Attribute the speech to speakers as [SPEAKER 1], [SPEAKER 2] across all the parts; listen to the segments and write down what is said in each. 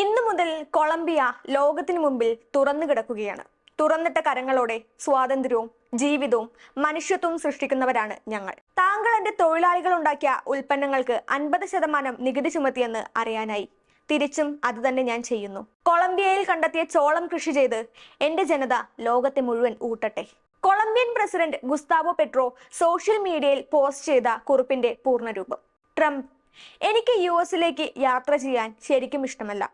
[SPEAKER 1] ഇന്നു മുതൽ കൊളംബിയ ലോകത്തിനു മുമ്പിൽ തുറന്നു കിടക്കുകയാണ്. തുറന്നിട്ട കരങ്ങളോടെ സ്വാതന്ത്ര്യവും ജീവിതവും മനുഷ്യത്വവും സൃഷ്ടിക്കുന്നവരാണ് ഞങ്ങൾ. താങ്കൾ എന്റെ തൊഴിലാളികൾ ഉണ്ടാക്കിയ ഉൽപ്പന്നങ്ങൾക്ക് അൻപത് ശതമാനം നികുതി ചുമത്തിയെന്ന് അറിയാനായി. തിരിച്ചും അത് തന്നെ ഞാൻ ചെയ്യുന്നു. കൊളംബിയയിൽ കണ്ടെത്തിയ ചോളം കൃഷി ചെയ്ത് എന്റെ ജനത ലോകത്തെ മുഴുവൻ ഊട്ടട്ടെ. Colombian president Gustavo Petro social മീഡിയയിൽ പോസ്റ്റ് ചെയ്ത കുറിപ്പിന്റെ പൂർണരൂപം ട്രംപ് എനിക്ക് യു എസിലേക്ക് യാത്ര ചെയ്യാൻ ശരിക്കും ഇഷ്ടമല്ല.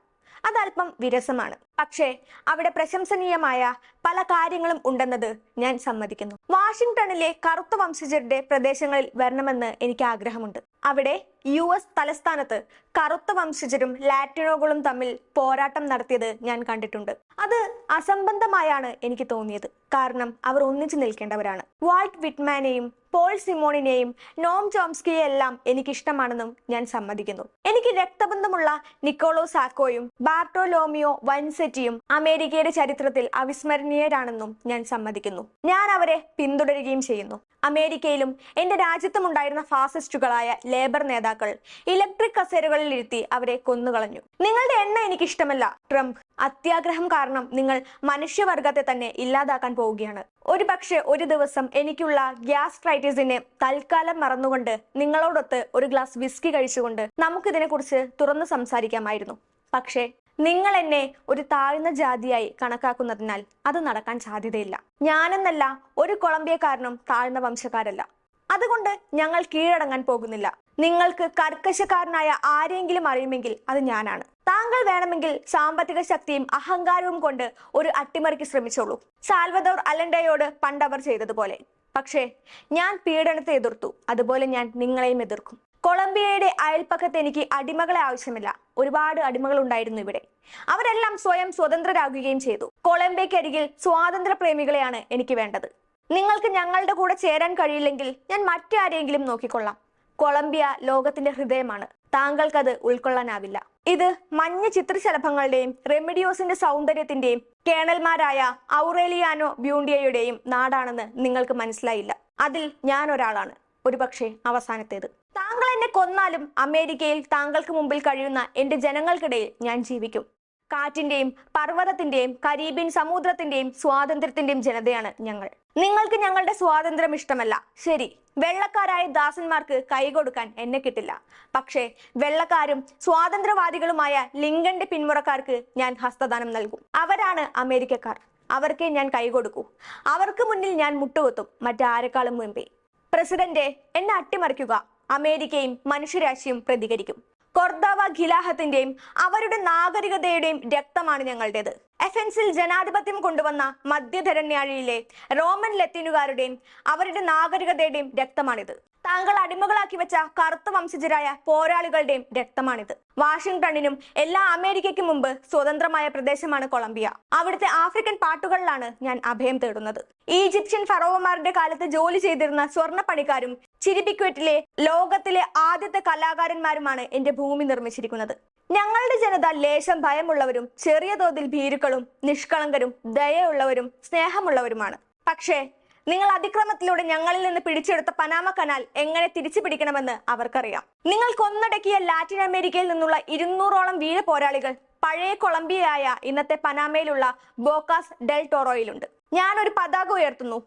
[SPEAKER 1] അതല്പം വിരസമാണ്. പക്ഷേ അവിടെ പ്രശംസനീയമായ പല കാര്യങ്ങളും ഉണ്ടെന്നത് ഞാൻ സമ്മതിക്കുന്നു. വാഷിംഗ്ടണിലെ കറുത്ത വംശജരുടെ പ്രദേശങ്ങളിൽ വരണമെന്ന് എനിക്ക് ആഗ്രഹമുണ്ട്. അവിടെ യു എസ് തലസ്ഥാനത്ത് കറുത്ത വംശജരും ലാറ്റിനോകളും തമ്മിൽ പോരാട്ടം നടത്തിയത് ഞാൻ കണ്ടിട്ടുണ്ട്. അത് അസംബന്ധമായാണ് എനിക്ക് തോന്നിയത്. കാരണം അവർ ഒന്നിച്ചു നിൽക്കേണ്ടവരാണ്. വാൾട്ട് വിറ്റ്മാനെയും പോൾ സിമോണിനെയും നോം ചോംസ്കിയെ എല്ലാം എനിക്ക് ഇഷ്ടമാണെന്നും ഞാൻ സമ്മതിക്കുന്നു. എനിക്ക് രക്തബന്ധമുള്ള നിക്കോളോ സാക്കോയും ബാർട്ടോലോമിയോ വൻസെറ്റിയും അമേരിക്കയുടെ ചരിത്രത്തിൽ അവിസ്മരണീയരാണെന്നും ഞാൻ സമ്മതിക്കുന്നു. ഞാൻ അവരെ പിന്തുടരുകയും ചെയ്യുന്നു. അമേരിക്കയിലും എന്റെ രാജ്യത്തുമുണ്ടായിരുന്ന ഫാസിസ്റ്റുകളായ ലേബർ നേതാക്കൾ ഇലക്ട്രിക് കസേരകളിൽ ഇരുത്തി അവരെ കൊന്നുകളഞ്ഞു. നിങ്ങളുടെ എണ്ണ എനിക്കിഷ്ടമല്ല ട്രംപ്. അത്യാഗ്രഹം കാരണം നിങ്ങൾ മനുഷ്യവർഗത്തെ തന്നെ ഇല്ലാതാക്കാൻ പോവുകയാണ്. ഒരു പക്ഷേ ഒരു ദിവസം എനിക്കുള്ള ഗ്യാസ് ക്രൈറ്റിസിനെ തൽക്കാലം മറന്നുകൊണ്ട് നിങ്ങളോടൊത്ത് ഒരു ഗ്ലാസ് വിസ്കി കഴിച്ചുകൊണ്ട് നമുക്കിതിനെക്കുറിച്ച് തുറന്നു സംസാരിക്കാമായിരുന്നു. പക്ഷേ നിങ്ങൾ എന്നെ ഒരു താഴ്ന്ന ജാതിയായി കണക്കാക്കുന്നതിനാൽ അത് നടക്കാൻ സാധ്യതയില്ല. ഞാനെന്നല്ല ഒരു കൊളംബിയക്കാരനും താഴ്ന്ന വംശക്കാരല്ല. അതുകൊണ്ട് ഞങ്ങൾ കീഴടങ്ങാൻ പോകുന്നില്ല. നിങ്ങൾക്ക് കർക്കശക്കാരനായ ആരെങ്കിലും അറിയുമെങ്കിൽ അത് ഞാനാണ്. താങ്കൾ വേണമെങ്കിൽ സാമ്പത്തിക ശക്തിയും അഹങ്കാരവും കൊണ്ട് ഒരു അട്ടിമറിക്ക് ശ്രമിച്ചോളൂ. സാൽവദോർ അലണ്ടയോട് പണ്ടവർ ചെയ്തതുപോലെ. പക്ഷേ ഞാൻ പീഡനത്തെ എതിർത്തു. അതുപോലെ ഞാൻ നിങ്ങളെയും എതിർക്കും. കൊളംബിയയുടെ അയൽപ്പക്കത്ത് എനിക്ക് അടിമകളെ ആവശ്യമില്ല. ഒരുപാട് അടിമകൾ ഉണ്ടായിരുന്നു ഇവിടെ. അവരെല്ലാം സ്വയം സ്വതന്ത്രരാകുകയും ചെയ്തു. കൊളംബിയക്കരികിൽ സ്വാതന്ത്ര്യ പ്രേമികളെയാണ് എനിക്ക് വേണ്ടത്. നിങ്ങൾക്ക് ഞങ്ങളുടെ കൂടെ ചേരാൻ കഴിയില്ലെങ്കിൽ ഞാൻ മറ്റാരെങ്കിലും നോക്കിക്കൊള്ളാം. കൊളംബിയ ലോകത്തിന്റെ ഹൃദയമാണ്. താങ്കൾക്കത് ഉൾക്കൊള്ളാനാവില്ല. ഇത് മഞ്ഞ ചിത്രശലഭങ്ങളുടെയും റെമിഡിയോസിന്റെ സൗന്ദര്യത്തിന്റെയും കേണൽമാരായ ഔറേലിയാനോ ബ്യൂണ്ടിയയുടെയും നാടാണെന്ന് നിങ്ങൾക്ക് മനസ്സിലായില്ല. അതിൽ ഞാൻ ഒരാളാണ്. ഒരുപക്ഷെ അവസാനത്തേത്. താങ്കൾ എന്നെ കൊന്നാലും അമേരിക്കയിൽ താങ്കൾക്ക് മുമ്പിൽ കഴിയുന്ന എന്റെ ജനങ്ങൾക്കിടയിൽ ഞാൻ ജീവിക്കും. കാറ്റിന്റെയും പർവതത്തിന്റെയും കരീബിൻ സമുദ്രത്തിന്റെയും സ്വാതന്ത്ര്യത്തിന്റെയും ജനതയാണ് ഞങ്ങൾ. നിങ്ങൾക്ക് ഞങ്ങളുടെ സ്വാതന്ത്ര്യം ഇഷ്ടമല്ല. ശരി വെള്ളക്കാരായ ദാസന്മാർക്ക് കൈകൊടുക്കാൻ എന്നെ കിട്ടില്ല. പക്ഷേ വെള്ളക്കാരും സ്വാതന്ത്ര്യവാദികളുമായ ലിങ്കന്റെ പിന്മുറക്കാർക്ക് ഞാൻ ഹസ്തദാനം നൽകും. അവരാണ് അമേരിക്കക്കാർ. അവർക്കേ ഞാൻ കൈ കൈകൊടുക്കൂ അവർക്ക് മുന്നിൽ ഞാൻ മുട്ടുകുത്തും. മറ്റാരെക്കാളും മുമ്പേ പ്രസിഡന്റ് എന്നെ അട്ടിമറിക്കുക. അമേരിക്കയും മനുഷ്യരാശിയും പ്രതികരിക്കും. കൊർദാവ ഖിലാഹത്തിന്റെയും അവരുടെ നാഗരികതയുടെയും രക്തമാണ് ഞങ്ങളുടേത്. എഫൻസിൽ ജനാധിപത്യം കൊണ്ടുവന്ന മധ്യധരണ്യാഴിയിലെ റോമൻ ലത്തീനുകാരുടെയും അവരുടെ നാഗരികതയുടെയും രക്തമാണിത്. താങ്കൾ അടിമകളാക്കി വെച്ച കറുത്ത വംശജരായ പോരാളികളുടെയും രക്തമാണിത്. വാഷിംഗ്ടണിനും എല്ലാ അമേരിക്കയ്ക്കും മുമ്പ് സ്വതന്ത്രമായ പ്രദേശമാണ് കൊളംബിയ. അവിടുത്തെ ആഫ്രിക്കൻ പാട്ടുകളിലാണ് ഞാൻ അഭയം തേടുന്നത്. ഈജിപ്ഷ്യൻ ഫറോവമാരുടെ കാലത്ത് ജോലി ചെയ്തിരുന്ന സ്വർണ പണിക്കാരും ചിരിപ്പിക്വറ്റിലെ ലോകത്തിലെ ആദ്യത്തെ കലാകാരന്മാരുമാണ് എന്റെ ഭൂമി നിർമ്മിച്ചിരിക്കുന്നത്. ഞങ്ങളുടെ ജനത ലേശം ഭയമുള്ളവരും ചെറിയ തോതിൽ ഭീരുക്കളും നിഷ്കളങ്കരും ദയയുള്ളവരും സ്നേഹമുള്ളവരുമാണ്. പക്ഷേ നിങ്ങൾ അതിക്രമത്തിലൂടെ ഞങ്ങളിൽ നിന്ന് പിടിച്ചെടുത്ത പനാമ കനാൽ എങ്ങനെ തിരിച്ചു പിടിക്കണമെന്ന് അവർക്കറിയാം. നിങ്ങൾ കൊന്നടക്കിയ ലാറ്റിൻ അമേരിക്കയിൽ നിന്നുള്ള ഇരുന്നൂറോളം വീര പോരാളികൾ പഴയ കൊളംബിയയായ ഇന്നത്തെ പനാമയിലുള്ള ബോക്കാസ് ഡെൽ ടോറോയിലുണ്ട്. ഞാൻ ഒരു പതാക ഉയർത്തുന്നു.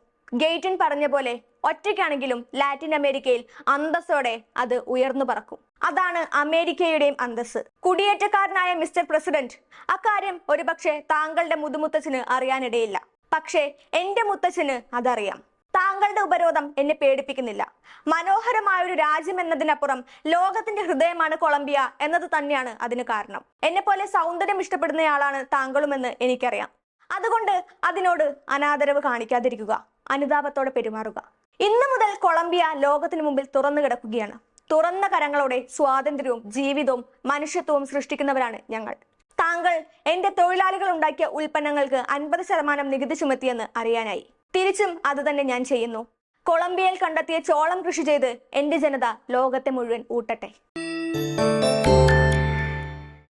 [SPEAKER 1] ഗെയ്റ്റിൻ പറഞ്ഞ പോലെ ഒറ്റയ്ക്കാണെങ്കിലും ലാറ്റിൻ അമേരിക്കയിൽ അന്തസ്സോടെ അത് ഉയർന്നു പറക്കും. അതാണ് അമേരിക്കയുടെയും അന്തസ് കുടിയേറ്റക്കാരനായ മിസ്റ്റർ പ്രസിഡന്റ് അക്കാര്യം ഒരുപക്ഷെ താങ്കളുടെ മുതുമുത്തച്ഛന് അറിയാനിടയില്ല. പക്ഷേ എന്റെ മുത്തച്ഛന് അതറിയാം. താങ്കളുടെ ഉപരോധം എന്നെ പേടിപ്പിക്കുന്നില്ല. മനോഹരമായ ഒരു രാജ്യം എന്നതിനപ്പുറം ലോകത്തിന്റെ ഹൃദയമാണ് കൊളംബിയ എന്നത് തന്നെയാണ് അതിന് കാരണം. എന്നെ പോലെ സൗന്ദര്യം ഇഷ്ടപ്പെടുന്നയാളാണ് താങ്കളുമെന്ന് എനിക്കറിയാം. അതുകൊണ്ട് അതിനോട് അനാദരവ് കാണിക്കാതിരിക്കുക അനുതാപത്തോടെ പെരുമാറുക. ഇന്നു മുതൽ കൊളംബിയ ലോകത്തിന് മുമ്പിൽ തുറന്നു കിടക്കുകയാണ്. തുറന്ന കരങ്ങളോടെ സ്വാതന്ത്ര്യവും ജീവിതവും മനുഷ്യത്വവും സൃഷ്ടിക്കുന്നവരാണ് ഞങ്ങൾ. താങ്കൾ എന്റെ തൊഴിലാളികൾ ഉണ്ടാക്കിയ ഉൽപ്പന്നങ്ങൾക്ക് അൻപത് ശതമാനം നികുതി ചുമത്തിയെന്ന് അറിയാനായി. തിരിച്ചും അത് തന്നെ ഞാൻ ചെയ്യുന്നു. കൊളംബിയയിൽ കണ്ടെത്തിയ ചോളം കൃഷി ചെയ്ത് എന്റെ ജനത ലോകത്തെ മുഴുവൻ ഊട്ടട്ടെ.